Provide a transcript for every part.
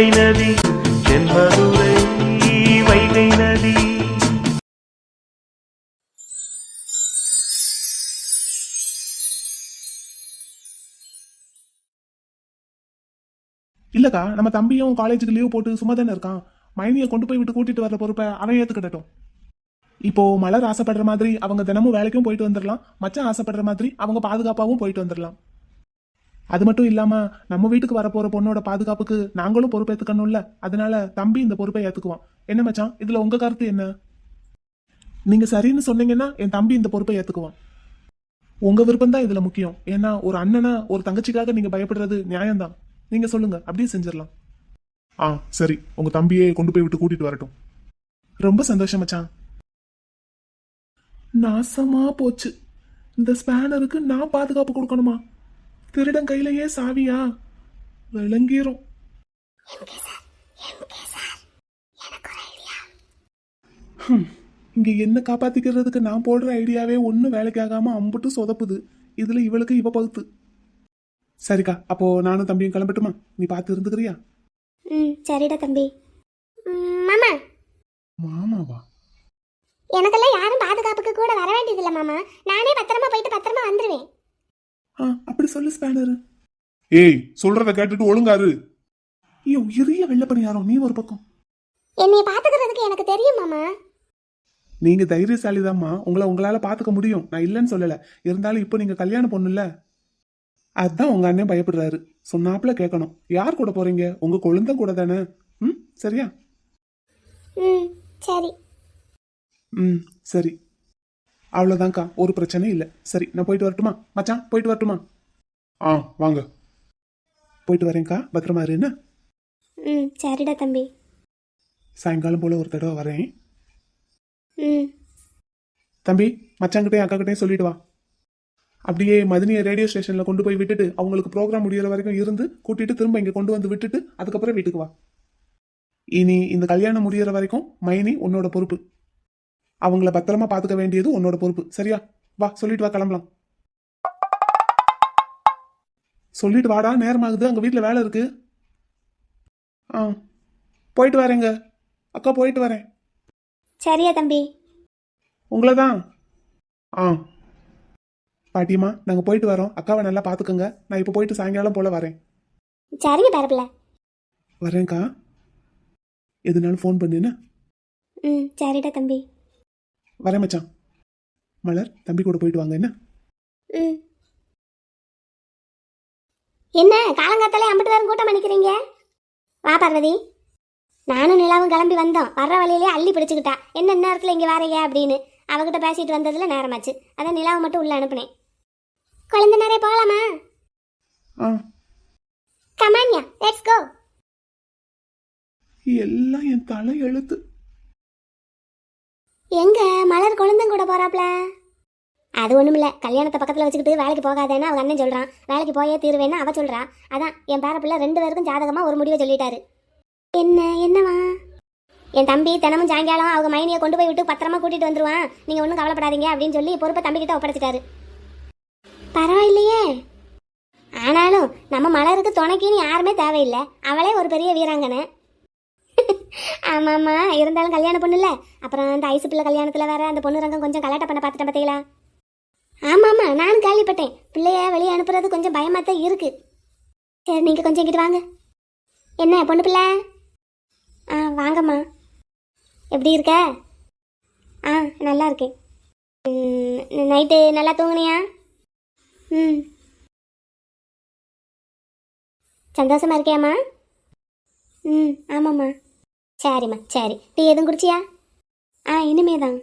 வைகை நதி தென்மதுரை வைகை நதி. இல்லக்கா நம்ம தம்பியும் காலேஜுக்கு லீவ் போட்டு சும்மா தானே இருக்கான். மைனியை கொண்டு போய் விட்டு கூட்டிட்டு வர பொறுப்பை அவன் ஏத்துக்கிடட்டும். இப்போ மலர் ஆசைப்படுற மாதிரி அவங்க தினமும் வேலைக்கும் போயிட்டு வந்துடலாம். மச்சான் ஆசைப்படுற மாதிரி அவங்க பாதுகாப்பாகவும் போயிட்டு வந்துடலாம். அது மட்டும் இல்லாம நம்ம வீட்டுக்கு வரப்போற பொண்ணோட பாதுகாப்புக்கு நாங்களும் பொறுப்பேத்துக்கணும்ல. அதனால தம்பி இந்த பொறுப்பை ஏத்துக்குவான். என்ன மச்சான்? இதுல உங்க கருத்து என்ன? நீங்க சரின்னு சொன்னீங்கன்னா என் தம்பி இந்த பொறுப்பை ஏத்துக்குவான். உங்க விருப்பம் தான் இதுல முக்கியம். ஏன்னா ஒரு அண்ணனா ஒரு தங்கச்சிக்காக நீங்க பயப்படுறது நியாயம்தான். நீங்க சொல்லுங்க. அப்படியே செஞ்சிடலாம். ஆ சரி. உங்க தம்பியே கொண்டு போய் விட்டு கூட்டிட்டு வரட்டும். ரொம்ப சந்தோஷம் மச்சான். நாசமா போச்சு. இந்த ஸ்பேனருக்கு நான் பாதுகாப்பு கொடுக்கணுமா? திருடன் கையிலேயே சாவியா? விளங்கிரும். இங்க என்ன காப்பாத்திக்கிறதுக்கு நான் போடுற ஐடியாவே ஒன்றும் வேலைக்கு ஆகாம அம்புட்டு சொதப்புது. இதுல இவளுக்கு இவ பகுத்து. சரிக்கா அப்போ நானும் தம்பியும் கிளம்பட்டுமா? நீ பார்த்து இருந்துக்கிறியா? ம் சரிடா தம்பி. மாமா. மாமாவா? எனக்கெல்லாம் யாரும் பாதுகாப்புக்கு கூட வர வேண்டியதில்லை மாமா. நானே பத்திரமா போயிட்டு பத்திரமா வந்துடுவேன் ஆ அப்படி சொல்லு ஸ்பேனர் ஏய் சொல்றத கேட்டுட்டு ஒழுங்காரு. ஐயோ இரிய வெள்ள பணியாரம் நீ ஒரு பக்கம். என்னைய பாத்துக்கிறதுக்கு எனக்கு தெரியும் மாமா. நீங்க தைரியசாலிதாம்மா. உங்களை உங்களால பாத்துக்க முடியும். நான் இல்லைன்னு சொல்லல. இருந்தாலும் இப்போ நீங்க கல்யாண பொண்ணுல்ல. அதான் உங்க அண்ணன் பயப்படுறாரு. சொன்னாப்புல கேட்கணும். யார் கூட போறீங்க? உங்க கொழுந்த கூட தானே? ம் சரியா? ம் சரி. ம் சரி. அவ்வளோதான்க்கா ஒரு பிரச்சனையும் இல்லை. சரி நான் போயிட்டு வரட்டுமா? மச்சான் போயிட்டு வரட்டுமா? ஆ வாங்க. போயிட்டு வரேன்க்கா பத்திரமா இரு என்ன? ம் சரிடா தம்பி. சாயங்காலம் போல ஒரு தடவை வரேன். ம். தம்பி மச்சாங்கிட்டையும் அக்காக்கிட்டையும் சொல்லிட்டு வா. அப்படியே மதினியை ரேடியோ ஸ்டேஷன்ல கொண்டு போய் விட்டுட்டு அவங்களுக்கு ப்ரோக்ராம் முடியிற வரைக்கும் இருந்து கூட்டிட்டு திரும்ப இங்க கொண்டு வந்து விட்டுட்டு அதுக்கப்புறம் வீட்டுக்கு வா. இனி இந்த கல்யாணம் முடியிற வரைக்கும் மைனி உன்னோட பொறுப்பு. அவங்கள பத்திரமா பாத்துக்க வேண்டியது உன்னோட பொறுப்பு. சரியா? வா சொல்லிட்டு வா கிளம்பலாம். சொல்லிட்டு வாடா நேரமாகுது. அங்க வீட்ல வேலை இருக்கு. ஆ போயிட்டு வரேங்க. அக்கா போயிட்டு வரேன். சரியா தம்பி. உங்களை தான் ஆ. பாட்டியம்மா நாங்கள் போயிட்டு வரோம். அக்காவை நல்லா பார்த்துக்கோங்க. நான் இப்போ போயிட்டு சாயங்காலம் போல் வரேன். சரிங்க பேரப்பிள்ள வரேன்க்கா. எதுனாலும் ஃபோன் பண்ணுன்னு ம் சரிடா தம்பி. வரேன் மச்சான். மலர் தம்பி கூட போயிட்டு வாங்க என்ன? ம். என்ன காலங்காத்தாலே அம்பிட்டு கூட்டம் பண்ணிக்கிறீங்க வா பார்வதி. நானும் நிலாவும் கிளம்பி வந்தோம். வர்ற வழியிலே அள்ளி பிடிச்சுக்கிட்டா. என்ன நேரத்தில் இங்கே வாரீங்க அப்படின்னு. அவகிட்ட பேசிட்டு வந்ததுல நேரமாச்சு. அதான் நிலாவை மட்டும் உள்ள அனுப்புனேன். குழந்தை நிறைய போகலாமா கமான்யா லெட்ஸ் கோ எல்லாம் என் தலை எழுத்து எங்க? மலர் குழந்தைங்க கூட போறாப்ல. அது ஒண்ணுமில்ல கல்யாணத்தை பக்கத்துல வச்சுக்கிட்டு வேலைக்கு போகாதேன்னு அவங்க அண்ணன் சொல்றான். வேலைக்கு போயே தீருவேன்னு அவ சொல்றா. அதான் என் பேர பிள்ளை ரெண்டு பேருக்கும் ஜாதகமா ஒரு முடிவை சொல்லிட்டாரு. என்ன என்னவா? என் தம்பி தினமும் சாயங்காலம் அவங்க மைனியை கொண்டு போய் விட்டு பத்திரமா கூட்டிட்டு வந்துருவான். நீங்க ஒன்றும் கவலைப்படாதீங்க அப்படின்னு சொல்லி பொறுப்பை தம்பிக்கிட்ட ஒப்படைச்சிட்டாரு. பரவாயில்லையே. ஆனாலும் நம்ம மலருக்கு துணைக்கின்னு யாருமே தேவையில்லை. அவளே ஒரு பெரிய வீராங்கனை. ஆமாம்மா இருந்தாலும் கல்யாணம் பொண்ணு இல்ல அப்புறம் அந்த ஐசு பிள்ளை கல்யாணத்துல வேற அந்த பொண்ணு ரங்கம் கொஞ்சம் கலாட்டம் பண்ண பார்த்துட்டேன் பார்த்தீங்களா ஆமாம்மா நானும் கேள்விப்பட்டேன். பிள்ளைய வெளியே அனுப்புறது கொஞ்சம் பயமா தான் இருக்கு. சரி நீங்க கொஞ்சம் இங்கிட்டு வாங்க. என்ன பொண்ணு பிள்ளை? ஆ வாங்கம்மா. எப்படி இருக்க? ஆ நல்லா இருக்கேன். ம், நைட்டு நல்லா தூங்குனியா? ம். சந்தோஷமா இருக்கியாம்மா? ம் ஆமாம்மா. சரிம்மா சரி. டீ எதுவும் குடிச்சியா? ஆ இனிமே தான்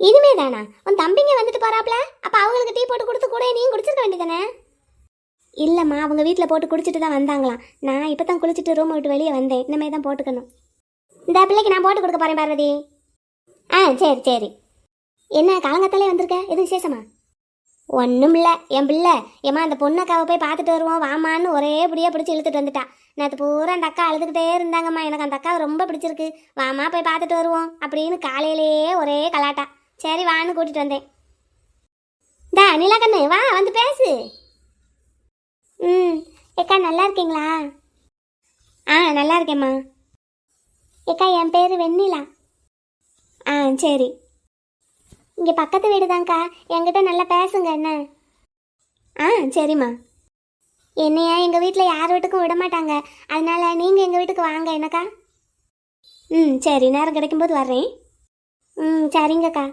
இனிமே தானா உன் தம்பிங்க வந்துட்டு போறாப்ல? அப்ப அவங்களுக்கு டீ போட்டு கொடுத்து கூட நீயும் குடிச்சிருக்க வேண்டியதானே? இல்லைம்மா அவங்க வீட்டில் போட்டு குடிச்சிட்டு தான் வந்தாங்களாம். நான் இப்போ தான் குளிச்சுட்டு ரூமை விட்டு வெளியே வந்தேன். இனிமே தான் போட்டுக்கணும். இந்த பிள்ளைக்கு நான் போட்டு கொடுக்க போறேன் பார்வதி. ஆ சரி சரி. என்ன காலங்கத்தாலே வந்திருக்க? எதுவும் விசேஷமா? ஒன்றும் இல்லை என் பிள்ளை. ஏம்மா அந்த பொண்ணக்காவை போய் பார்த்துட்டு வருவோம். வாமான்னு ஒரே பிடியா பிடிச்சி இழுத்துட்டு வந்துட்டா. நேற்று பூரா அந்த அக்கா அழுதுகிட்டே இருந்தாங்கம்மா. எனக்கு அந்த அக்காவை ரொம்ப பிடிச்சிருக்கு. வாமா போய் பார்த்துட்டு வருவோம் அப்படின்னு காலையிலேயே ஒரே கலாட்டா. சரி வான்னு கூட்டிகிட்டு வந்தேன். டா நிலாக்கண்ணு வா வந்து பேசு. ம் ஏக்கா நல்லா இருக்கீங்களா? ஆ நல்லா இருக்கேம்மா. ஏக்கா என் பேர் வெண்ணிலா. ஆ சரி. இங்கே பக்கத்து வீடு தான்க்கா என்கிட்ட நல்லா பேசுங்க என்ன? ஆ சரிம்மா. என்னையா எங்கள் வீட்டில் யார் வீட்டுக்கும் விட மாட்டாங்க. அதனால நீங்கள் எங்கள் வீட்டுக்கு வாங்க என்னக்கா? ம் சரி நேரம் கிடைக்கும்போது வர்றேன். ம் சரிங்கக்கா.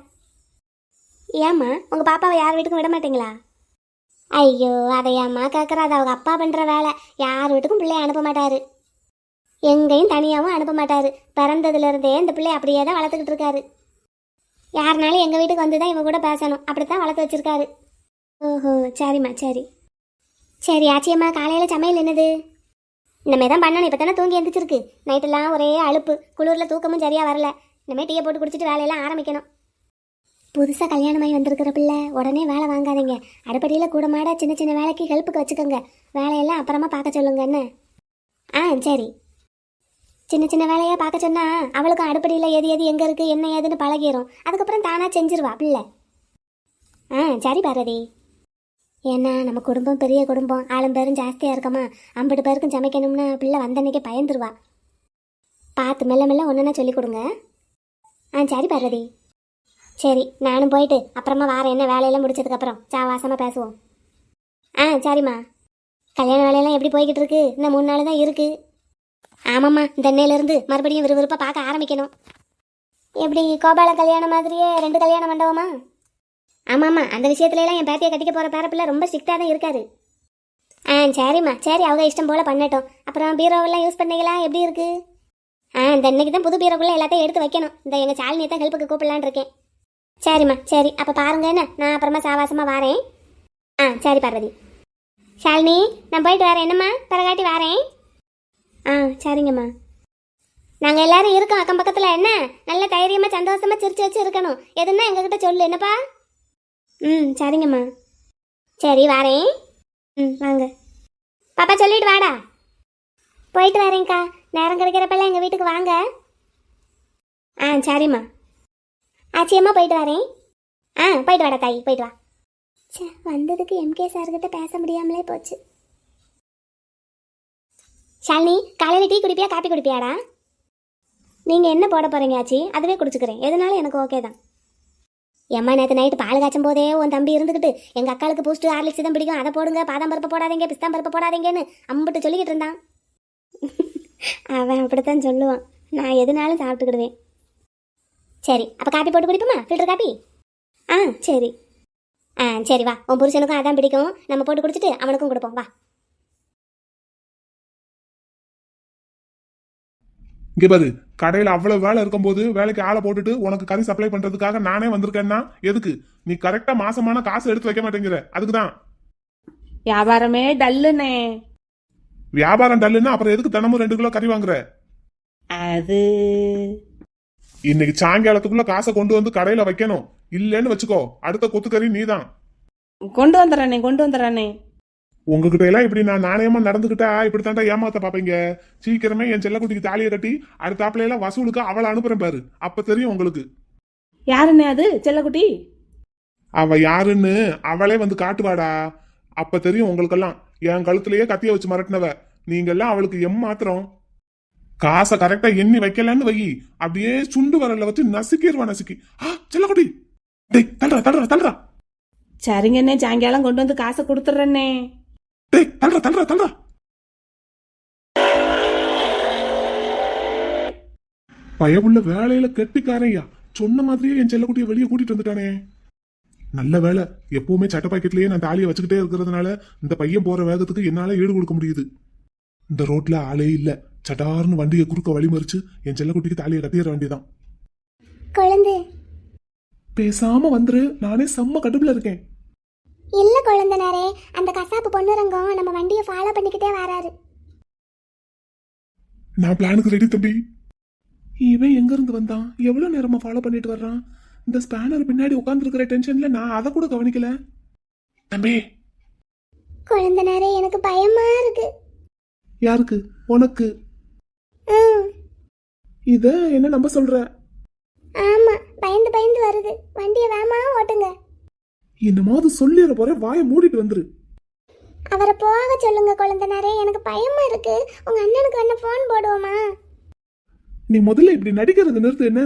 ஏம்மா உங்கள் பாப்பாவை யார் வீட்டுக்கும் விட மாட்டீங்களா? ஐயோ அதை ஏம்மா கேட்குற அது அவங்க அப்பா பண்ணுற வேலை. யார் வீட்டுக்கும் பிள்ளைய அனுப்ப மாட்டார். எங்கேயும் தனியாகவும் அனுப்ப மாட்டார். பிறந்ததுலேருந்தே இந்த பிள்ளைய அப்படியே தான் வளர்த்துக்கிட்டு இருக்காரு. யாருனாலும் எங்கள் வீட்டுக்கு வந்து தான் இவங்க கூட பேசணும். அப்படி தான் வளர்த்து வச்சுருக்காரு. ஓஹோ சரிம்மா சரி. சரி ஆச்சியம்மா காலையில் சமையல் என்னது? இனிமே தான் பண்ணணும். இப்போ தானே தூங்கி எந்திரிச்சிருக்கு. நைட்டெல்லாம் ஒரே அலுப்பு. குளிரில் தூக்கமும் சரியாக வரல. இனிமேல் டீயை போட்டு குடிச்சிட்டு வேலையெல்லாம் ஆரம்பிக்கணும். புதுசாக கல்யாணமாகி வந்திருக்கிற பிள்ளை உடனே வேலை வாங்காதீங்க. அடுப்படியில் கூட மாட சின்ன சின்ன வேலைக்கு ஹெல்ப்புக்கு வச்சுக்கோங்க. வேலையெல்லாம் அப்புறமா பார்க்க சொல்லுங்க என்ன? ஆ சரி. சின்ன சின்ன வேலையாக பார்க்க சொன்னா அவளுக்கும் அடுப்படியில் எது எது எங்கே இருக்குது என்ன ஏதுன்னு பழகிரும். அதுக்கப்புறம் தானாக செஞ்சிருவா பிள்ளை. ஆ சரி பாரதி ஏன்னா நம்ம குடும்பம் பெரிய குடும்பம். ஆளும் பேரும் ஜாஸ்தியாக இருக்கமா. ஐம்பது பேருக்கும் சமைக்கணும்னா பிள்ளை வந்தன்னைக்கே பயந்துருவா. பார்த்து மெல்ல மெல்ல ஒன்றுனா சொல்லி கொடுங்க. ஆ சரி பாரதி சரி நானும் போயிட்டு அப்புறமா வாரேன். என்ன வேலையெல்லாம் முடிச்சதுக்கப்புறம் சாவாசமாக பேசுவோம். ஆ சரிம்மா. கல்யாண வேலையெல்லாம் எப்படி போய்கிட்டு இருக்கு? இன்னும் மூணு நாள் தான் இருக்குது ஆமாம்மா இந்த அன்னையிலேருந்து மறுபடியும் விறுவிறுப்பாக பார்க்க ஆரம்பிக்கணும். எப்படி கோபால கல்யாணம் மாதிரியே ரெண்டு கல்யாண மண்டபமா? ஆமாம்மா அந்த விஷயத்துலலாம் என் பேத்தியை கட்டிக்க போகிற பேரப்பிள்ள ரொம்ப ஸ்ட்ரிக்டாக தான் இருக்காரு. ஆ சரிம்மா சரி அவங்க இஷ்டம் போல் பண்ணட்டும். அப்புறம் பீரோவெல்லாம் யூஸ் பண்ணீங்களா? எப்படி இருக்கு? ஆ இந்த அன்னைக்கு தான் புது பீரோக்குள்ளே எல்லாத்தையும் எடுத்து வைக்கணும். இந்த எங்கள் சாலினியை தான் ஹெல்ப்புக்கு கூப்பிடலான்னு இருக்கேன். சரிம்மா சரி அப்போ பாருங்க என்ன நான் அப்புறமா சாவாசமாக வாரேன். ஆ சரி பார்வதி. ஷாலினி நான் போயிட்டு வரேன். என்னம்மா பிறகாட்டி வரேன்? ஆ சரிங்கம்மா. நாங்கள் எல்லாரும் இருக்கோம் அக்கம் பக்கத்தில். என்ன? நல்ல தைரியமாக சந்தோஷமாக சிரிச்சு வச்சு இருக்கணும். எதுன்னா எங்ககிட்ட சொல்லு. என்னப்பா? ம் சரிங்கம்மா. சரி வரேன். ம் வாங்க. பாப்பா சொல்லிட்டு வாடா. போயிட்டு வரேங்க்கா நேரம் கிடைக்கிறப்பெல்லாம் எங்கள் வீட்டுக்கு வாங்க. ஆ சரிம்மா. ஆச்சியம்மா போயிட்டு வரேன். ஆ போயிட்டு வாடா தாய். போயிட்டு வா. சே வந்ததுக்கு எம்கே சார்கிட்ட பேச முடியாமலே போச்சு. ஷாலினி காலையில் டீ குடிப்பியா காப்பி குடிப்பியாடா? நீங்கள் என்ன போட போகிறீங்க ஆச்சி? அதுவே குடிச்சுக்கிறேன். எதுனாலும் எனக்கு ஓகே தான். ஏம்மா நேற்று நைட்டு பால் காய்ச்சும் போதே உன் தம்பி இருந்துக்கிட்டு எங்கள் அக்காளுக்கு பூஸ்ட் ஆர்லிக்ஸ் தான் பிடிக்கும் அதை போடுங்க பாதாம் பருப்பு போடாதீங்க பிஸ்தாம் பருப்பு போடாதீங்கன்னு அம்பிட்டு சொல்லிக்கிட்டு இருந்தான். அவன் அப்படித்தான் சொல்லுவான். நான் எதுனாலும் சாப்பிட்டுக்கிடுவேன். சரி அப்போ காப்பி போட்டு குடிப்போமா? Filter coffee? ஆ சரி. ஆ சரி வா. உன் புருஷனுக்கும் அதான் பிடிக்கும். நம்ம போட்டு குடிச்சிட்டு அவனுக்கும் கொடுப்போம் வா. இங்க பாரு கடையில அவ்வளவு வேலை இருக்கும்போது வேலைக்கு ஆளை போட்டுட்டு உனக்கு கறி சப்ளை பண்றதுக்காக நானே வந்திருக்கேன்னா எதுக்கு? நீ கரெக்டா மாசமான காசு எடுத்து வைக்க மாட்டேங்கிற. அதுக்குதான். வியாபாரமே டல்லுண்ணே. வியாபாரம் டல்லுன்னா அப்புறம் எதுக்கு தினமும் ரெண்டு கிலோ கறி வாங்குற? அது இன்னைக்கு சாயங்காலத்துக்குள்ள காசை கொண்டு வந்து கடையில வைக்கணும். இல்லைன்னு வச்சுக்கோ அடுத்த கொத்துக்கறி நீதான். கொண்டு வந்துடுறேனே கொண்டு வந்துடுறேனே. உங்ககிட்ட எல்லாம் இப்படி நான் நாணயமா நடந்துகிட்டா இப்படி தாண்டா ஏமாத்த பாப்பீங்க? சீக்கிரமே என் செல்லக்குட்டிக்கு தாலியை கட்டி அடுத்தாப்புல எல்லாம் வசூலுக்கு அவளை அனுப்புறேன் பாரு. அப்ப தெரியும் உங்களுக்கு. யாருண்ணே அது செல்லக்குட்டி? அவ யாருன்னு அவளே வந்து காட்டுவாடா. அப்ப தெரியும் உங்களுக்கெல்லாம். என் கழுத்துலயே கத்திய வச்சு மிரட்டினவ. நீங்க எல்லாம் அவளுக்கு எம் மாத்திரம் காசை கரெக்டா எண்ணி வைக்கலன்னு வை. அப்படியே சுண்டு வரல வச்சு நசுக்கிடுவா நசுக்கி. ஆ செல்லக்குட்டி. டேய் தள்ளுறா தள்ளுறா தள்ளுறா சரிங்கண்ணே சாயங்காலம் கொண்டு வந்து காசை கொடுத்துட்றேண்ணே. டேய் தள்ளுறா தள்ளுறா தள்ளுறா பயமுள்ள வேலையில கெட்டிக்காரையா சொன்ன மாதிரியே என் செல்லக்குட்டியை வெளியே கூட்டிட்டு வந்துட்டானே. நல்ல வேலை எப்பவுமே சட்ட பாக்கெட்லயே நான் தாலியை வச்சுக்கிட்டே இருக்கிறதுனால இந்த பையன் போற வேகத்துக்கு என்னால ஈடு கொடுக்க முடியுது. இந்த ரோட்ல ஆளே இல்ல. சட்டார்னு வண்டியை குறுக்க வழிமறிச்சு என் செல்லக்குட்டிக்கு தாலியை கட்டிட வேண்டியதான் குழந்தை. பேசாம வந்துரு. நானே செம்ம கடுப்புல இருக்கேன். இல்ல குழந்தனாரே அந்த கசாப்பு பொண்ணுரங்கம் நம்ம வண்டியை ஃபாலோ பண்ணிக்கிட்டே வராரு. நான் பிளானுக்கு ரெடி தம்பி. இவன் எங்க இருந்து வந்தான்? எவ்வளவு நேரமா ஃபாலோ பண்ணிட்டு வர்றான்? இந்த ஸ்பேனர் பின்னாடி உட்காந்துருக்கிற டென்ஷன்ல நான் அதை கூட கவனிக்கல. தம்பி. குழந்தனாரே எனக்கு பயமா இருக்கு. யாருக்கு? உனக்கு. இத என்ன நம்ப சொல்ற? ஆமா பயந்து பயந்து வருது. வண்டியை வேமா ஓட்டுங்க. என்னமாவது சொல்லிட போற வாயை மூடிட்டு வந்துரு. அவரை போக சொல்லுங்க குழந்தனாரே எனக்கு பயமா இருக்கு. உங்க அண்ணனுக்கு வேணா ஃபோன் போடுவோமா? நீ முதல்ல இப்படி நடிக்கிறது நிறுத்து என்ன?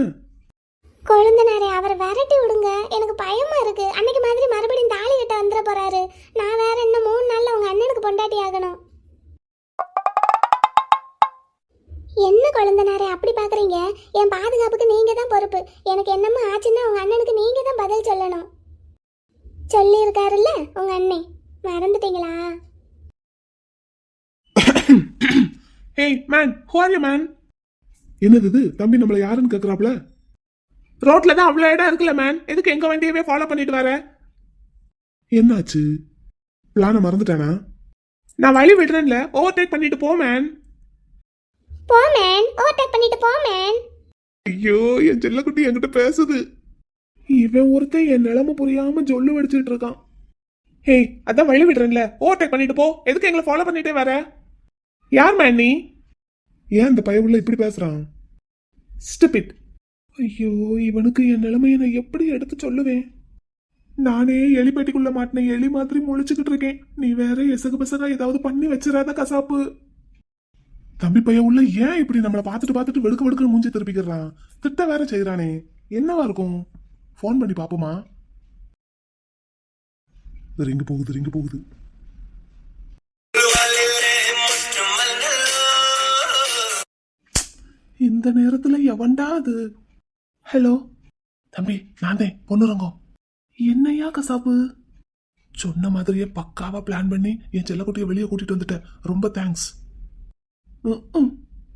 குழந்தனாரே அவரை விரட்டி விடுங்க. எனக்கு பயமா இருக்கு. அன்னைக்கு மாதிரி மறுபடியும் தாலி கட்ட வந்துட போறாரு. நான் வேற என்ன மூணு நாள்ல உங்க அண்ணனுக்கு பொண்டாட்டி ஆகணும். என்ன குழந்தனாரே அப்படி பாக்குறீங்க? என் பாதுகாப்புக்கு நீங்க தான் பொறுப்பு. எனக்கு என்னமோ ஆச்சுன்னா உங்க அண்ணனுக்கு நீங்க தான் பதில் சொல்லணும். சொல்லி இருக்காருல்ல உங்க அண்ணே. மறந்துட்டீங்களா? Hey man who are you man என்னது இது? தம்பி நம்மள யாருன்னு கேக்குறாப்ல ரோட்ல தான் அவ்வளோ இடம் இருக்குல்ல மேன் எதுக்கு எங்க வண்டியவே ஃபாலோ பண்ணிட்டு வர? என்னாச்சு? பிளான மறந்துட்டானா? நான் வழி விடுறேன்ல ஓவர்டேக் பண்ணிட்டு போ மேன் போ மேன் ஓவர்டேக் பண்ணிட்டு போ மேன் ஐயோ என் செல்லக்குட்டி என்கிட்ட பேசுது. இவன் ஒருத்தன் என் நிலைமை புரியாம ஜொல்லு வடிச்சிட்டு இருக்கான். ஹேய் அதான் வழி விடுறேன்ல. ஓவர்டேக் பண்ணிட்டு போ. எதுக்கு எங்களை ஃபாலோ பண்ணிட்டே வர? யார் மேன் நீ? ஏன் இந்த பயவுள்ள இப்படி பேசுறான்? ஸ்டிபிட் ஐயோ இவனுக்கு என் நிலைமையை நான் எப்படி எடுத்து சொல்லுவேன்? நானே எலிப்பேட்டிக்குள்ள மாட்டின எலி மாதிரி முழிச்சுக்கிட்டு இருக்கேன். நீ வேற எசகு பெசகா ஏதாவது பண்ணி வச்சிடாத கசாப்பு. தம்பி பையன் உள்ள ஏன் இப்படி நம்மளை பார்த்துட்டு பார்த்துட்டு வெடுக்க வெடுக்க மூஞ்சி திருப்பிக்கிறான்? திட்ட வேற செய்யறானே என்னவா இருக்கும்? ஃபோன் பண்ணி பார்ப்போமா ரிங்கு போகுது ரிங்கு போகுது. இந்த நேரத்துல எவன்டா அது? ஹலோ தம்பி நான் தான் பொண்ணுறங்கம் என்னையா கசாப்பு? சொன்ன மாதிரியே பக்காவா பிளான் பண்ணி என் செல்லக்குட்டியை வெளியே கூட்டிட்டு வந்துட்டேன். ரொம்ப தேங்க்ஸ்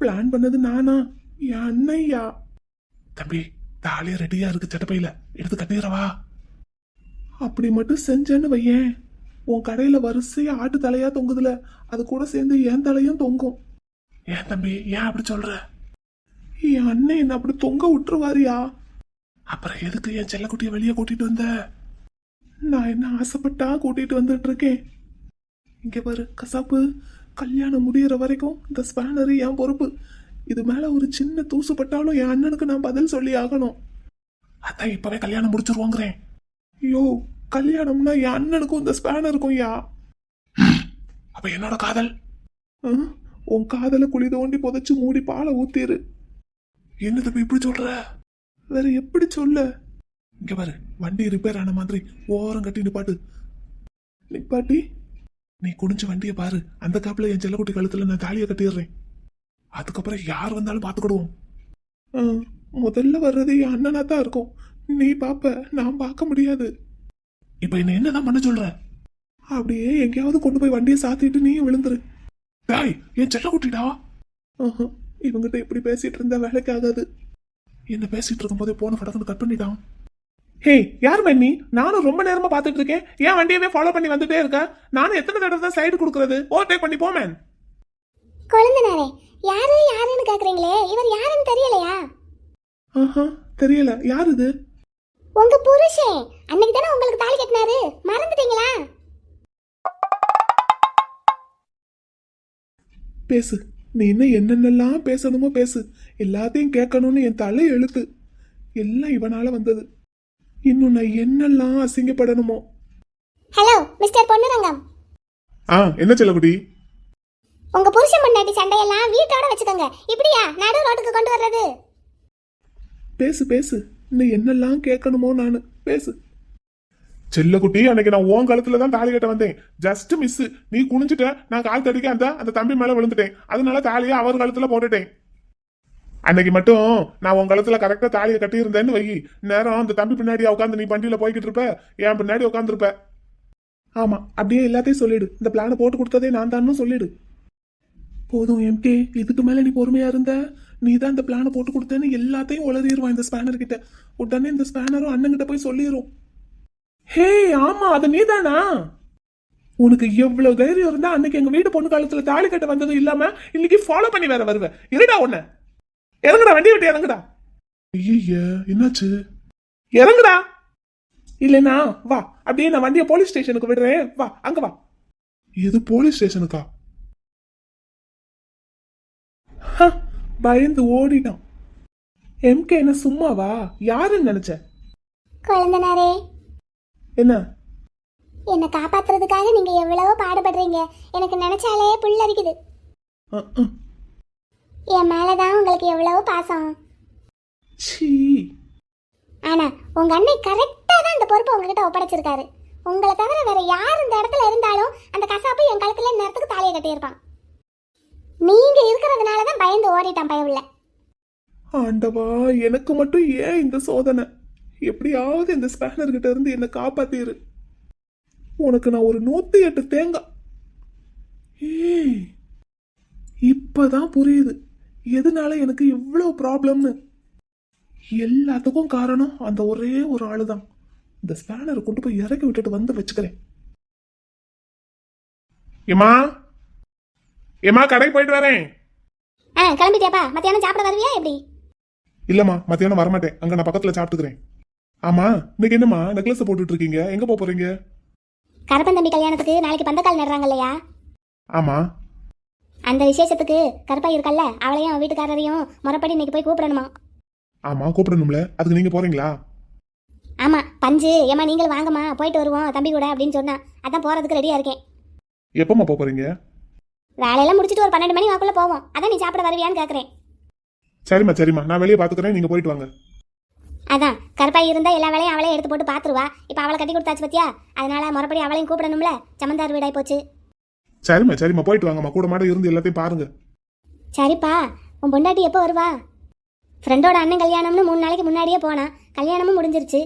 பிளான் பண்ணது நானா? என் அண்ணையா? தம்பி தாலியா ரெடியா இருக்கு சட்டப்பையில. எடுத்து கட்டிடுறவா அப்படி மட்டும் செஞ்சேன்னு வையேன். உன் கடையில வரிசையா ஆட்டு தலையா தொங்குதுல. அது கூட சேர்ந்து என் தலையும் தொங்கும். ஏன் தம்பி ஏன் அப்படி சொல்ற? என் அண்ணன் என்ன அப்படி தொங்க விட்டுருவாரியா? அப்புறம் எதுக்கு என் செல்லக்குட்டியை வெளியே கூட்டிட்டு வந்த? நான் என்ன ஆசைப்பட்டா கூட்டிட்டு வந்துட்டு இருக்கேன் இங்க பாரு கசாப்பு. கல்யாணம் முடியற வரைக்கும் இந்த ஸ்பேனர் என் பொறுப்பு? இது மேல ஒரு சின்ன தூசு பட்டாலும் என் அண்ணனுக்கு நான் பதில் சொல்லி ஆகணும். அதான் இப்பவே கல்யாணம் முடிச்சிருவோங்கிறேன். ஐயோ கல்யாணம்னா என் அண்ணனுக்கும் இந்த ஸ்பேனருக்கும் யா. அப்ப என்னோட காதல்? உன் காதல குழி தோண்டி புதைச்சு மூடி பாலை ஊத்திரு. என்ன தம்பி இப்படி சொல்ற? வேற எப்படி சொல்ல? இங்க பாரு வண்டி ரிப்பேர் ஆன மாதிரி ஓரம் கட்டி நிப்பாட்டு. நிப்பாட்டி? நீ குடிஞ்ச வண்டியை பாரு. அந்த காப்பில் என் செல்லக்குட்டி கழுத்துல நான் தாலியை கட்டிடுறேன். அதுக்கப்புறம் யார் வந்தாலும் பாத்துக்கிடுவோம் ஆ, முதல்ல வர்றது என் அண்ணனா தான் இருக்கும். நீ பாப்ப நான் பார்க்க முடியாது. இப்ப என்ன என்னதான் பண்ண சொல்ற? அப்படியே எங்கேயாவது கொண்டு போய் வண்டியை சாத்திட்டு நீயும் விழுந்துரு. டேய் என் செல்லக்குட்டிடா ஆஹா, இவங்கிட்ட இப்படி பேசிட்டு இருந்தா வேலைக்கு ஆகாது. என்ன பேசிட்டு இருக்கும்போதே போன படக்குன்னு கட் பண்ணிட்டான். ஹே யார் நீ நானும் ரொம்ப நேரமா பார்த்துட்டு இருக்கேன். ஏன் வண்டியவே ஃபாலோ பண்ணி வந்துட்டே இருக்க? நானும் எத்தனை தடவை தான் சைடு கொடுக்கறது? ஓவர்டேக் பண்ணி போ மேன் குழந்தனாரே யாரு யாருன்னு கேக்குறீங்களே? இவர் யாருன்னு தெரியலையா? ஆஹா தெரியல. யார் இது உங்க புருஷன் அன்னைக்கு தானே உங்களுக்கு தாலி கட்டினாரு. மறந்துட்டீங்களா? பேசு. நீ இன்னும் என்னென்னலாம் பேசணுமோ பேசு. எல்லாத்தையும் கேட்கணும்னு என் தலை எழுத்து. எல்லாம் இவனால வந்தது. இன்னும் நான் என்னெல்லாம் அசிங்கப்படணுமோ? Hello mister Ponnurangam. ஆ என்ன செல்லக்குட்டி? உங்க புருஷன் பொண்டாட்டி சண்டையெல்லாம் வீட்டோட வச்சுக்கோங்க. இப்படியா? நடு ரோட்டுக்கு கொண்டு வர்றது. பேசு பேசு. இன்னும் என்னெல்லாம் கேட்கணுமோ நான். பேசு. செல்லக்குட்டி அன்னைக்கு நான் உன் கழுத்துல தான் தாலி கட்ட வந்தேன். ஜஸ்ட் மிஸ் நீ குனிஞ்சிட்ட நான் கால் தடிக்க அந்த அந்த தம்பி மேல விழுந்துட்டேன். அதனால தாலியை அவர் கழுத்துல போட்டுட்டேன். அன்னைக்கு மட்டும் நான் உன் கழுத்துல கரெக்டா தாலியை கட்டி இருந்தேன்னு வை. நேரம் அந்த தம்பி பின்னாடியா உட்காந்து நீ வண்டியில போய்கிட்டு இருப்ப. என் பின்னாடி உட்காந்துருப்ப ஆமா அப்படியே எல்லாத்தையும் சொல்லிடு. இந்த பிளானை போட்டு கொடுத்ததே நான் தான்னு சொல்லிடு. போதும் எம்கே இதுக்கு மேல நீ பொறுமையா இருந்த. நீ தான் இந்த பிளானை போட்டு கொடுத்தேன்னு எல்லாத்தையும் உளறிடுவான் இந்த ஸ்பேனர் கிட்ட. உடனே இந்த ஸ்பேனரும் அண்ணங்கிட்ட போய் சொல்லிடும் ஹே ஆமா அது நீதானா? உனக்கு எவ்வளவு தைரியம் இருந்தா அன்னைக்கு எங்க வீட்டு பொண்ணு காலத்துல தாலி கட்ட வந்ததும் இல்லாம இன்னைக்கு ஃபாலோ பண்ணி வேற வருவ. இருடா உன்ன. இறங்குடா வண்டி விட்டு இறங்குடா. ஐய என்னாச்சு? இறங்குடா. இல்லைனா வா அப்படியே நான் வண்டியை போலீஸ் ஸ்டேஷனுக்கு விடுறேன். வா அங்க வா. இது போலீஸ் ஸ்டேஷனுக்கா ஹ, பயந்து ஓடிட்டான் எம்கே என்ன சும்மாவா? யாருன்னு நினைச்ச? குழந்தனாரே. என்ன? என்னை காப்பாத்துறதுக்காக நீங்க எவ்வளவோ பாடுபடுறீங்க. எனக்கு நினைச்சாலே புல்லரிக்குது அஹ், அஹ். என் மேலதான் உங்களுக்கு எவ்வளவோ பாசம். சீ ஆனா உங்க அண்ணன் கரெக்டா தான் இந்த பொறுப்பை உங்ககிட்ட ஒப்படைச்சிருக்காரு. உங்களை தவிர வேற யார் இந்த இடத்துல இருந்தாலும் அந்த கசாப்பு என் கழுத்துல நேரத்துக்கு தாலியை கட்டியிருப்பான். நீங்க இருக்கிறதுனால தான் பயந்து ஓடிட்டான் பயவுள்ள. ஆண்டவா எனக்கு மட்டும் ஏன் இந்த சோதனை? எப்படியாவது இந்த ஸ்பேனர் கிட்ட இருந்து என்னை காப்பாத்திரு. உனக்கு நான் ஒரு நூத்தி எட்டு தேங்காய். ஏய் இப்பதான் புரியுது. எதனால எனக்கு இவ்வளவு ப்ராப்ளம்னு. எல்லாத்துக்கும் காரணம் அந்த ஒரே ஒரு ஆளு தான் இந்த ஸ்பேனரை கொண்டு போய் இறக்கி விட்டுட்டு வந்து வச்சுக்கிறேன். ஏமா ஏமா கடைக்கு போயிட்டு வரேன். ஆ கிளம்பிட்டியாப்பா? மத்தியானம் சாப்பிட வருவியா எப்படி? இல்லம்மா மத்தியானம் வரமாட்டேன். அங்க நான் பக்கத்துல சாப்பிட்டுக்கிறேன். ஆமா இன்னைக்கு என்னம்மா? நெக்லஸ் போட்டுட்டு இருக்கீங்க எங்க போக போறீங்க? கருப்பன் தம்பி கல்யாணத்துக்கு நாளைக்கு பந்தக்கால் நடுறாங்க இல்லையா ஆமா. அந்த விசேஷத்துக்கு கருப்பா இருக்கல்ல? அவளையும் அவன் வீட்டுக்காரரையும் முறைப்படி இன்னைக்கு போய் கூப்பிடணுமா? ஆமா கூப்பிடணும்ல. அதுக்கு நீங்க போறீங்களா? ஆமா பஞ்சு. ஏமா நீங்களும் வாங்கம்மா. போயிட்டு வருவோம் தம்பி கூட அப்படின்னு சொன்னான். அதான் போறதுக்கு ரெடியா இருக்கேன். எப்பம்மா போக போறீங்க? வேலையெல்லாம் முடிச்சிட்டு ஒரு பன்னெண்டு மணி வாக்குள்ள போவோம். அதான் நீ சாப்பிட வருவியான்னு கேக்குறேன். சரிம்மா சரிம்மா. நான் வெளியே பாத்துக்கிறேன் நீங்க போயிட்டு வாங்க. அதான் கருப்பாய் இருந்தா எல்லா வேலையும் அவளே எடுத்து போட்டு பாத்துருவா இப்ப அவளை கட்டி கொடுத்தாச்சு பத்தியா? அதனால முறைப்படி அவளையும் கூப்பிடணும்ல? சமந்தார் வீடாய் போச்சு. சரிம்மா சரிம்மா. போயிட்டு வாங்கம்மா. கூட மாட இருந்து எல்லாத்தையும் பாருங்க. சரிப்பா உன் பொண்டாட்டி எப்போ வருவா? ஃப்ரெண்டோட அண்ணன் கல்யாணம்னு மூணு நாளைக்கு முன்னாடியே போனா கல்யாணமும் முடிஞ்சிருச்சு.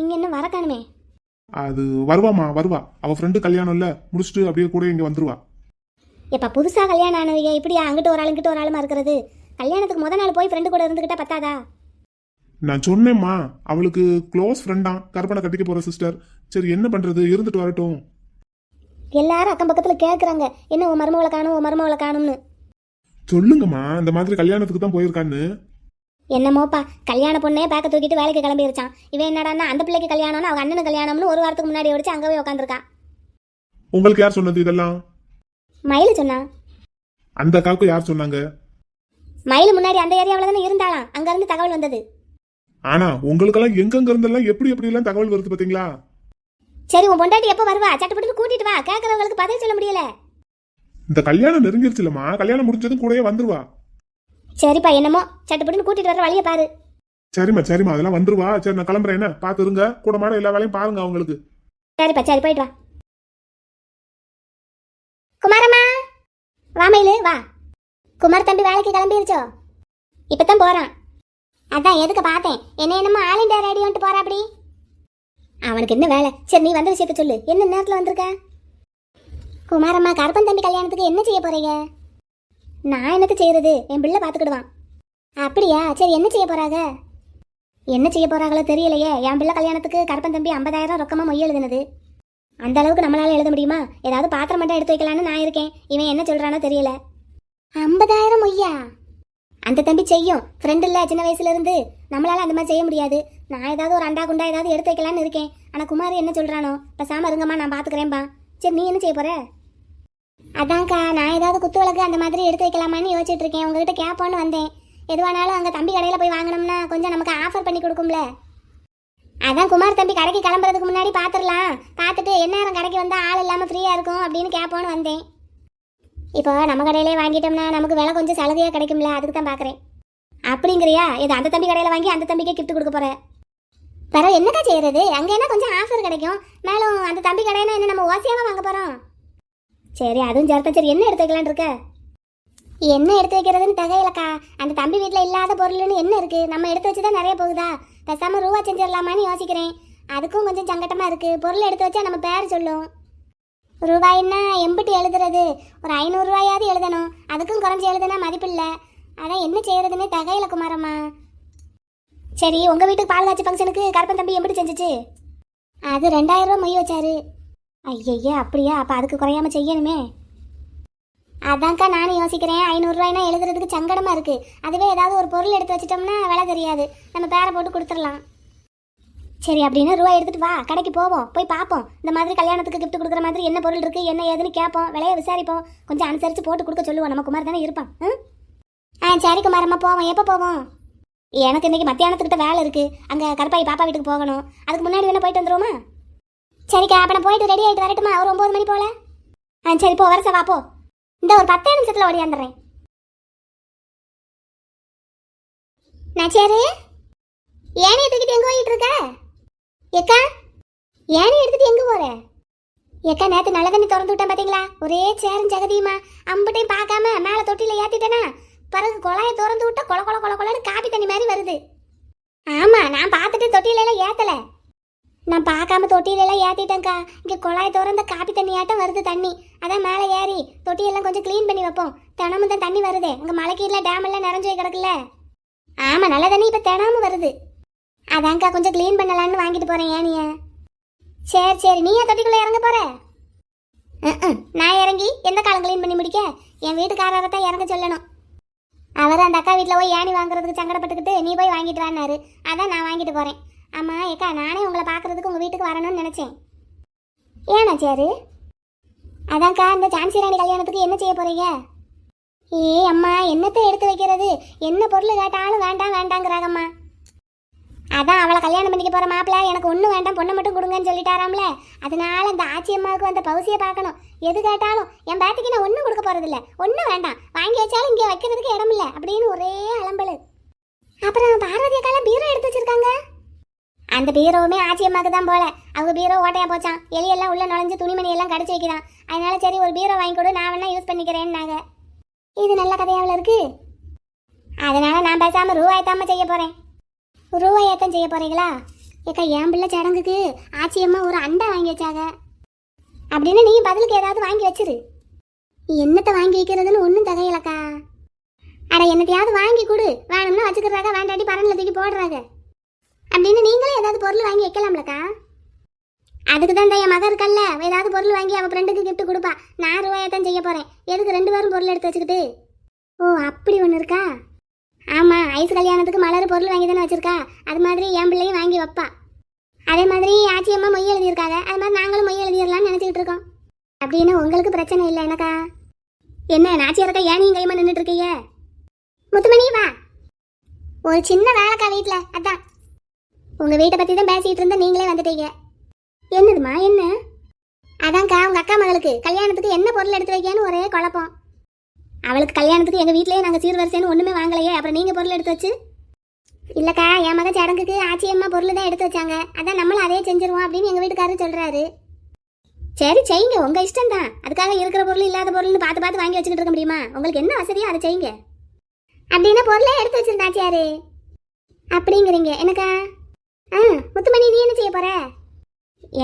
இங்க இன்னும் வர காணுமே அது வருவாம்மா வருவா. அவ ஃப்ரெண்டு கல்யாணம் இல்ல. முடிச்சுட்டு அப்படியே கூட இங்க வந்துருவா. எப்ப புதுசா கல்யாணம் ஆனவங்க இப்படியா அங்கிட்டு ஒரு ஆள் இங்கிட்டு ஒரு ஆளுமா இருக்கிறது? கல்யாணத்துக்கு முத நாள் போய் ஃப்ரெண்டு கூட இருந்துகிட்டா பத்தாதா? நான் சொன்னேம்மா அவளுக்கு க்ளோஸ் ஃப்ரெண்டா கற்பனை கட்டிக்க போற சிஸ்டர் சரி என்ன பண்றது? இருந்துட்டு வரட்டும். எல்லாரும் அக்கம் பக்கத்துல கேக்குறாங்க. என்ன உன் மருமகளை காணும் உன் மருமகளை காணும்னு? சொல்லுங்கம்மா இந்த மாதிரி கல்யாணத்துக்கு தான் போயிருக்கான்னு. என்னமோப்பா கல்யாண பொண்ணே பேக்க தூக்கிட்டு வேலைக்கு கிளம்பிருச்சான். இவன் என்னடான்னா அந்த பிள்ளைக்கு கல்யாணம்னு அவங்க அண்ணனு கல்யாணம்னு ஒரு வாரத்துக்கு முன்னாடி வச்சு அங்கவே உட்காந்துருக்கான் உங்களுக்கு யார் சொன்னது இதெல்லாம்? மயிலு சொன்னா? அந்த அக்காவுக்கு யார் சொன்னாங்க? மயிலு முன்னாடி அந்த ஏரியாவில் தானே இருந்தாலாம் அங்க இருந்து தகவல் வந்தது. ஆனா உங்களுக்கெல்லாம் எங்கெங்க இருந்தெல்லாம் எப்படி எப்படி எல்லாம் தகவல் வருது பாத்தீங்களா சரி உன் பொண்டாட்டி எப்போ வருவா? சட்டுப்பட்டு கூட்டிட்டு வா. கேட்கறவங்களுக்கு பதில் சொல்ல முடியல. இந்த கல்யாணம் நெருங்கிருச்சுலம்மா கல்யாணம் முடிஞ்சதும் கூடயே வந்துருவா. சரிப்பா என்னமோ? சட்டுப்பட்டுன்னு கூட்டிட்டு வர வழியை பாரு. சரிம்மா சரிம்மா. அதெல்லாம் வந்துருவா. சரி நான் கிளம்புறேன். என்ன? பாத்து இருங்க. கூட மாட எல்லா வேலையும் பாருங்க அவங்களுக்கு. சரிப்பா சரி போயிட்டு வா. குமாரம்மா வா மயிலு வா. குமார் தம்பி வேலைக்கு கிளம்பிருச்சோ? இப்பதான் போறான். அதான் எதுக்கு பார்த்தேன். என்ன என்னமோ ஆல் இண்டியா ரேடியோன்ட்டு போறா அப்படி அவனுக்கு என்ன வேலை? சரி நீ வந்த விஷயத்த சொல்லு. என்ன நேரத்தில் வந்திருக்க? குமாரம்மா கருப்பன் தம்பி கல்யாணத்துக்கு என்ன செய்ய போறீங்க? நான் என்னத்த செய்யறது? என் பிள்ளை பார்த்துக்கிடுவான் அப்படியா? சரி என்ன செய்ய போறாங்க? என்ன செய்ய போறாங்களோ தெரியலையே. என் பிள்ளை கல்யாணத்துக்கு கருப்பன் தம்பி ஐம்பதாயிரம் ரொக்கமா மொய் எழுதுனது. அந்த அளவுக்கு நம்மளால எழுத முடியுமா? ஏதாவது பாத்திரம் மட்டும் எடுத்து வைக்கலான்னு நான் இருக்கேன். இவன் என்ன சொல்றானோ தெரியல. ஐம்பதாயிரம் ஐயா அந்த தம்பி செய்யும். ஃப்ரெண்ட் இல்ல சின்ன வயசுல இருந்து. நம்மளால அந்த மாதிரி செய்ய முடியாது. நான் ஏதாவது ஒரு அண்டா குண்டா ஏதாவது எடுத்து வைக்கலான்னு இருக்கேன். ஆனா குமார் என்ன சொல்றானோ? பேசாம இருங்கம்மா நான் பாத்துக்கிறேன்பா. சரி நீ என்ன செய்ய போற? அதான்க்கா நான் ஏதாவது குத்து விளக்கு அந்த மாதிரி எடுத்து வைக்கலாமான்னு யோசிச்சுட்டு இருக்கேன். உங்ககிட்ட கேட்போன்னு வந்தேன். எதுவானாலும் அங்கே தம்பி கடையில் போய் வாங்கினோம்னா கொஞ்சம் நமக்கு ஆஃபர் பண்ணி கொடுக்கும்ல. அதான் குமார் தம்பி கடைக்கு கிளம்புறதுக்கு முன்னாடி பார்த்துடலாம் பார்த்துட்டு என்ன நேரம் கடைக்கு வந்தால் ஆள் இல்லாமல் ஃப்ரீயாக இருக்கும் அப்படின்னு கேட்போன்னு வந்தேன். இப்போ நம்ம கடையிலே வாங்கிட்டோம்னா நமக்கு விலை கொஞ்சம் சலுகையாக கிடைக்கும்ல அதுக்கு தான் பார்க்குறேன் அப்படிங்கிறியா? இது அந்த தம்பி கடையில் வாங்கி அந்த தம்பிக்கே கிஃப்ட் கொடுக்க போகிறேன் பிறகு என்னக்கா செய்கிறது அங்கே என்ன கொஞ்சம் ஆஃபர் கிடைக்கும்? மேலும் அந்த தம்பி கடையினா என்ன நம்ம ஓசியாக வாங்க போகிறோம் சரி அதுவும் சேர்த்தா சரி என்ன எடுத்து வைக்கலான் இருக்க? என்ன எடுத்து வைக்கிறதுன்னு தகையிலக்கா. அந்த தம்பி வீட்டில் இல்லாத பொருள்னு என்ன இருக்குது நம்ம எடுத்து வச்சு தான் நிறைய போகுதா? பேசாம ரூபா செஞ்சிடலாமான்னு யோசிக்கிறேன். அதுக்கும் கொஞ்சம் சங்கட்டமா இருக்கு. பொருள் எடுத்து வச்சா நம்ம பேர் சொல்லும். ரூபாயின்னா எம்பிட்டு எழுதுறது. ஒரு ஐநூறுரூவாயாவது எழுதணும். அதுக்கும் குறைஞ்சி எழுதுனா மதிப்பில்லை அதான் என்ன செய்கிறதுனே தகையில குமாரம்மா. சரி உங்க வீட்டுக்கு பால் காய்ச்சி ஃபங்க்ஷனுக்கு கருப்பன் தம்பி எப்படி செஞ்சிச்சு. அது ரெண்டாயிரம் ரூபா மொய் வச்சாரு. ஐயய்யா அப்படியா? அப்ப அதுக்கு குறையாம செய்யணுமே. அதான்க்கா நானும் யோசிக்கிறேன். ஐநூறுரூவாய்னா எழுதுறதுக்கு சங்கடமாக இருக்கு. அதுவே ஏதாவது ஒரு பொருள் எடுத்து வச்சிட்டோம்னா விலை தெரியாது. நம்ம பேரை போட்டு கொடுத்துடலாம். சரி அப்படின்னா ரூபாய் எடுத்துகிட்டு வா. கடைக்கு போவோம். போய் பார்ப்போம். இந்த மாதிரி கல்யாணத்துக்கு கிஃப்ட் கொடுக்குற மாதிரி என்ன பொருள் இருக்குது என்ன ஏதுன்னு கேட்போம். விலையை விசாரிப்போம். கொஞ்சம் அனுசரித்து போட்டு கொடுக்க சொல்லுவோம். நம்ம குமார் தானே இருப்பான். ஆ சரி குமாரம்மா போவோம். எப்போ போவோம்? எனக்கு இன்னைக்கு மத்தியானத்துக்கிட்ட வேலை இருக்குது அங்கே கருப்பாய் பாப்பா வீட்டுக்கு போகணும். அதுக்கு முன்னாடி வேணா போயிட்டு வந்துருவோமா? சரிக்கா அப்போ நான் போயிட்டு ரெடி ஆகிட்டு வரட்டுமா? ஒரு ஒம்பது மணி போல. ஆ சரி போ. வரச வாப்போ இந்த ஒரு பத்தே நிமிஷத்துல ஓடியாந்துடுறேன். நச்சேரு ஏனி எடுத்துக்கிட்டு எங்க போயிட்டு இருக்க? ஏக்கா ஏனி எடுத்துட்டு எங்க போற? ஏக்கா நேத்து நல்ல தண்ணி திறந்து விட்டேன் பாத்தீங்களா? ஒரே சேரும் ஜெகதியுமா. அம்பட்டையும் பார்க்காம மேல தொட்டில ஏத்திட்டேனா? பிறகு குழாயை திறந்து விட்டா கொல கொல கொல கொலன்னு காப்பி தண்ணி மாதிரி வருது. ஆமா நான் பார்த்துட்டு தொட்டில எல்லாம் நான் பார்க்காம தொட்டியிலெல்லாம் ஏற்றிட்டேன்க்கா இங்கே குழாய் திறந்த காப்பி தண்ணி ஆட்டம் வருது தண்ணி. அதான் மேலே ஏறி தொட்டியெல்லாம் கொஞ்சம் க்ளீன் பண்ணி வைப்போம். தினமும் தான் தண்ணி வருதே. அங்கே மலைக்கீரில் டேம் எல்லாம் நிறைஞ்சு கிடக்குல்ல. ஆமாம் நல்ல தண்ணி இப்போ தினமும் வருது. அதான்க்கா கொஞ்சம் க்ளீன் பண்ணலான்னு வாங்கிட்டு போகிறேன் ஏனிய. சரி சரி. நீ தொட்டிக்குள்ளே இறங்க போகிற நான் இறங்கி எந்த காலம் க்ளீன் பண்ணி முடிக்க? என் வீட்டுக்காரரை தான் இறங்க சொல்லணும். அவர் அந்த அக்கா வீட்டில் போய் ஏணி வாங்குறதுக்கு சங்கடப்பட்டுக்கிட்டு நீ போய் வாங்கிட்டு வானாரு அதான் நான் வாங்கிட்டு போகிறேன் ஆமாம் ஏக்கா நானே உங்களை பார்க்குறதுக்கு உங்கள் வீட்டுக்கு வரணும்னு நினச்சேன். ஏன்னா சேரு அதான்க்கா இந்த ஜான்சி ராணி கல்யாணத்துக்கு என்ன செய்ய போகிறீங்க ஏ அம்மா என்னத்தை எடுத்து வைக்கிறது? என்ன பொருள் கேட்டாலும் வேண்டாம் வேண்டாங்கிறாங்கம்மா. அதான் அவளை கல்யாணம் பண்ணிக்க போகிற மாப்பிள்ள எனக்கு ஒன்றும் வேண்டாம் பொண்ணை மட்டும் கொடுங்கன்னு சொல்லிட்டாராம்ல. அதனால இந்த ஆச்சி அம்மாவுக்கு அந்த பவுசியை பார்க்கணும். எது கேட்டாலும் என் பேத்திக்கு நான் ஒன்றும் கொடுக்க போகிறதில்ல ஒன்றும் வேண்டாம் வாங்கி வச்சாலும் இங்கே வைக்கிறதுக்கு இடம் இல்லை அப்படின்னு ஒரே அலம்பல். அப்புறம் பார்வதி அக்காலாம் பீரோ எடுத்து வச்சிருக்காங்க. அந்த பீரோவுமே ஆச்சி அம்மாக்கு தான் போல. அவங்க பீரோ ஓட்டையா போச்சான் எலியெல்லாம் உள்ள நுழைஞ்சு துணிமணி எல்லாம் கடிச்சு வைக்கிறான் அதனால சரி ஒரு பீரோ வாங்கி கொடு நான் வேணா யூஸ் பண்ணிக்கிறேன்னாங்க. இது நல்ல கதையாவில் இருக்கு? அதனால நான் பேசாம ரூபாயத்தாம செய்ய போறேன். ரூபாயத்தான் செய்ய போறீங்களா? ஏக்கா என் பிள்ளை சடங்குக்கு ஆச்சி அம்மா ஒரு அண்டா வாங்கி வச்சாங்க. அப்படின்னு நீ பதிலுக்கு ஏதாவது வாங்கி வச்சிரு. என்னத்தை வாங்கி வைக்கிறதுன்னு ஒன்றும் தகையலக்கா. அட என்னத்தையாவது வாங்கி கொடு. வேணும்னா வச்சுக்கிறாங்க வேண்டாட்டி பரணில் தூக்கி போடுறாங்க. அப்படின்னு நீங்களே ஏதாவது பொருள் வாங்கி வைக்கலாம்லக்கா. அதுக்கு தான் என் மகன் இருக்கல்ல. ஏதாவது பொருள் வாங்கி அவள் ஃப்ரெண்டுக்கு கிஃப்ட் கொடுப்பா. நான் ரூபாயத்தான் செய்ய போகிறேன் எதுக்கு ரெண்டு பேரும் பொருள் எடுத்து வச்சுக்கிட்டு? ஓ அப்படி ஒன்று இருக்கா? ஆமாம் ஐஸ் கல்யாணத்துக்கு மலர் பொருள் வாங்கி தானே வச்சுருக்கா. அது மாதிரி என் பிள்ளையும் வாங்கி வைப்பா. அதே மாதிரி ஆச்சி அம்மா மொய் எழுதியிருக்காங்க. அது மாதிரி நாங்களும் மொய் எழுதிடலாம்னு நினச்சிக்கிட்டு இருக்கோம். அப்படின்னு உங்களுக்கு பிரச்சனை இல்லை எனக்கா? என்ன நாச்சியாரக்கா ஏன் நீங்க கைமா நின்றுட்டு இருக்கீங்க? முத்துமணி வா. ஒரு சின்ன வேலைக்கா வீட்டில் அதான். உங்க வீட்டை பத்தி தான் பேசிட்டு இருந்தா நீங்களே வந்துட்டீங்க. என்னதுமா என்ன? அதான்க்கா உங்க அக்கா மகளுக்கு கல்யாணத்துக்கு என்ன பொருள் எடுத்து வைக்கன்னு ஒரே குழப்பம். அவளுக்கு கல்யாணத்துக்கு எங்க வீட்லயே நாங்க சீர்வரிசைன்னு ஒண்ணுமே வாங்கலையே அப்புறம் நீங்க பொருள் எடுத்து வச்சு? இல்லக்கா என் மகன் சடங்குக்கு ஆச்சி அம்மா பொருள் தான் எடுத்து வச்சாங்க. அதான் நம்மளும் அதே செஞ்சிருவோம் அப்படின்னு எங்க வீட்டுக்காரர் சொல்றாரு. சரி செய்யுங்க. உங்க இஷ்டம் தான். அதுக்காக இருக்கிற பொருள் இல்லாத பொருள்னு பார்த்து பார்த்து வாங்கி வச்சுக்கிட்டு இருக்க முடியுமா? உங்களுக்கு என்ன வசதியோ அதை செய்யுங்க. அப்படின்னா பொருளே எடுத்து வச்சிருந்தாச்சியாரு அப்படிங்கிறீங்க. எனக்கா ஆ முத்துமணி நீ என்ன செய்ய போற?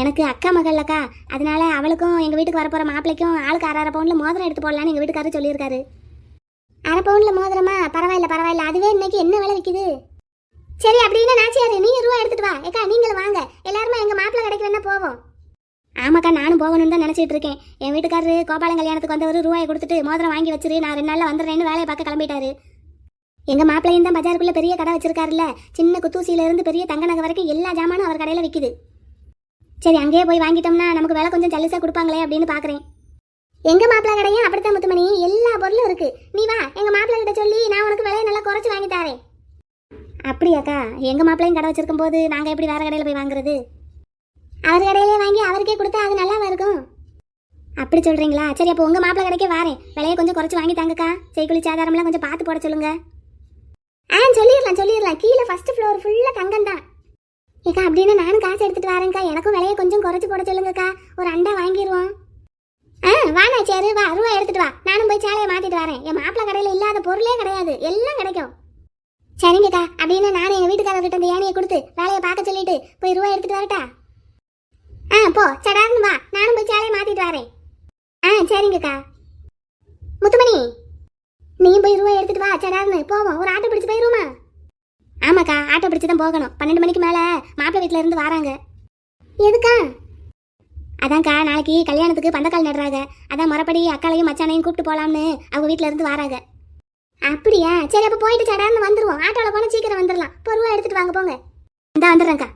எனக்கு அக்கா மகள் அக்கா அதனால அவளுக்கும் எங்கள் வீட்டுக்கு வரப்போற மாப்பிள்ளைக்கும் ஆளுக்கு அரை அரை பவுன்ல மோதிரம் எடுத்து போடலான்னு எங்கள் வீட்டுக்காரர் சொல்லியிருக்காரு. அரை பவுனில் மோதிரமா? பரவாயில்ல பரவாயில்ல. அதுவே இன்னைக்கு என்ன விலை விற்கிது சரி அப்படின்னா நாச்சியாரு நீ ரூபா எடுத்துட்டு வா. ஏக்கா நீங்களும் வாங்க. எல்லாருமே எங்கள் மாப்பிள்ளை கடைக்கு வேணா போவோம். ஆமாக்கா நானும் போகணும்னு தான் நினச்சிட்டு இருக்கேன். என் வீட்டுக்காரரு கோபாலன் கல்யாணத்துக்கு வந்தவர் ரூபாயை கொடுத்துட்டு மோதிரம் வாங்கி வச்சிரு. நான் ரெண்டு நாளில் வந்துடுறேன்னு வேலையை பார்க்க கிளம்பிட்டாரு. எங்க மாப்பிள்ளையும் தான் பஜாருக்குள்ள பெரிய கடை வச்சிருக்காருல்ல. சின்ன குத்தூசியில இருந்து பெரிய தங்க நகை வரைக்கும் எல்லா ஜாமானும் அவர் கடையில விற்கிது சரி அங்கேயே போய் வாங்கிட்டோம்னா நமக்கு விலை கொஞ்சம் ஜல்லுசா கொடுப்பாங்களே அப்படின்னு பாக்குறேன். எங்க மாப்பிள்ளை கடையும் அப்படித்தான் முத்துமணி. எல்லா பொருளும் இருக்கு. நீ வா எங்க மாப்பிள்ளை கிட்ட சொல்லி நான் உனக்கு விலையை நல்லா குறைச்சு வாங்கி தரேன். அப்படியாக்கா எங்க மாப்பிள்ளையும் கடை வச்சிருக்கும் போது நாங்க எப்படி வேற கடையில போய் வாங்குறது? அவர் கடையிலே வாங்கி அவருக்கே கொடுத்தா அது நல்லாவா இருக்கும்? அப்படி சொல்றீங்களா? சரி அப்போ உங்க மாப்பிள்ளை கடைக்கே வாரேன். விலையை கொஞ்சம் குறைச்சு வாங்கி தாங்கக்கா. செய்குலி சாதாரம்லாம் கொஞ்சம் பார்த்து போட சொல்லுங்க. ஆ சொல்லிடலாம் சொல்லிடலாம். கீழே ஃபர்ஸ்ட் ஃப்ளோர் ஃபுல்லாக தங்கம் தான் ஏக்கா அப்படின்னு நானும் காசு எடுத்துட்டு வரேன்க்கா. எனக்கும் விலையை கொஞ்சம் குறைச்சி போட சொல்லுங்கக்கா. ஒரு அண்டா வாங்கிடுவோம் ஆ வாண்ணா சரி வா அருவா எடுத்துட்டு வா. நானும் போய் சேலையை மாற்றிட்டு வரேன். என் மாப்பிள்ள கடையில் இல்லாத பொருளே கிடையாது. எல்லாம் கிடைக்கும். சரிங்கக்கா அப்படின்னு நானும் எங்கள் வீட்டுக்காரர்கிட்ட அந்த ஏனையை கொடுத்து வேலையை பார்க்க சொல்லிட்டு போய் ரூபா எடுத்துட்டு வரட்டா? ஆ போ சடார்னு வா. நானும் போய் சேலையை மாற்றிட்டு வரேன். ஆ சரிங்கக்கா முத்துமணி நீ போய் ரூபா எடுத்துட்டு வா சடார்னு. போவோம். ஒரு ஆட்டோ பிடிச்சு போயிருமா ஆமாக்கா ஆட்டோ பிடிச்சு தான் போகணும். பன்னெண்டு மணிக்கு மேலே மாப்பிள்ளை வீட்டில் இருந்து வராங்க. எதுக்கா? அதான்க்கா நாளைக்கு கல்யாணத்துக்கு பந்தக்கால் நடுறாங்க. அதான் மறுபடி அக்காளையும் மச்சானையும் கூப்பிட்டு போகலாம்னு அவங்க வீட்டில் இருந்து வராங்க. அப்படியா? சரி அப்போ போயிட்டு சடார்னு வந்துருவோம். ஆட்டோவில் போனால் சீக்கிரம் வந்துடலாம் இப்போ ரூபா எடுத்துட்டு வாங்க போங்க. இந்த வந்துடுறேங்க்கா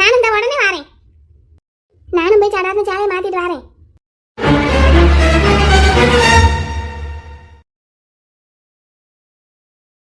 நானும் இந்த உடனே வரேன். நானும் போய் சடார்னு சாலையை மாற்றிட்டு வரேன்.